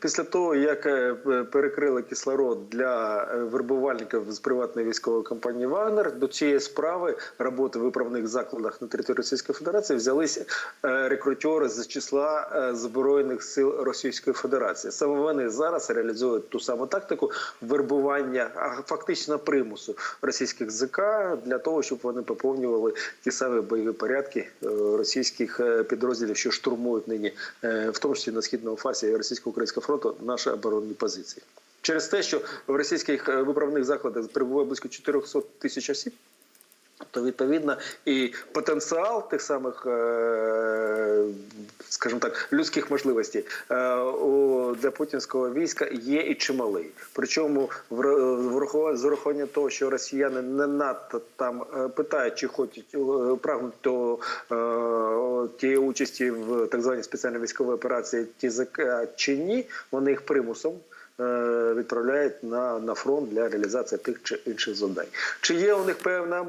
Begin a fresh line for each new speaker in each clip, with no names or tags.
Після того, як е, перекрили кислород для е, вербувальників з приватної військової компанії Вагнер, до цієї справи роботи в виправних закладах на території Російської Федерації взялися е, рекрутери з числа збройних сил Російської Федерації. Саме вони зараз реалізують ту саму тактику вербування, а фактично примусу російських ЗК для того, щоб вони поповнювали ті самі бойові порядки російських підрозділів, що штурмують нині, в тому числі на східному фасі російсько-українського фронту, наші оборонні позиції. Через те, що в російських е, виправних закладах перебуває близько 400 тисяч осіб, то відповідно і потенціал тих самих, е, скажімо так, людських можливостей е, для путінського війська є і чималий. Причому з урахуванням того, що росіяни не надто там питають, чи хочуть прагнуть до тієї участі в так званій спеціальній військовій операції ТЗК чи ні, вони їх примусом е, відправляють на, на фронт для реалізації тих чи інших завдань. Чи є у них певна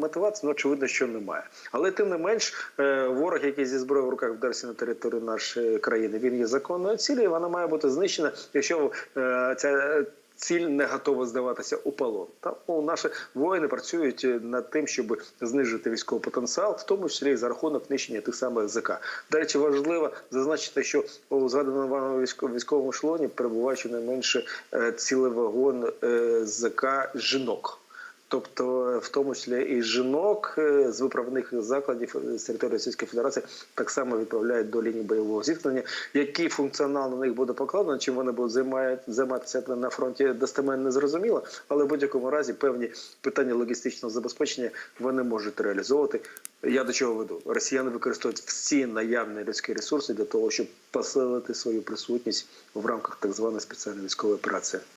мотивація? Ну, очевидно, що немає. Але тим не менш, е, ворог, який зі зброєю в руках вдарився на територію нашої країни, він є законною цілею, вона має бути знищена, якщо е, ця. Ціль не готова здаватися у полон. Та ну, наші воїни працюють над тим, щоб знижити військовий потенціал, в тому числі за рахунок нищення тих самих ЗК. До речі, важливо зазначити, що у згаданому вами військовому шлоні перебуває щонайменше е, цілий вагон е, ЗК жінок. Тобто, в тому числі і жінок е, з виправних закладів е, з території Російської Федерації так само відправляють до лінії бойового зіткнення. Який функціонал на них буде покладено, чим вони будуть займатися на фронті, достеменно не зрозуміло, але в будь-якому разі певні питання логістичного забезпечення вони можуть реалізовувати. Я до чого веду? Росіяни використовують всі наявні людські ресурси для того, щоб посилити свою присутність в рамках так званої спеціальної військової операції.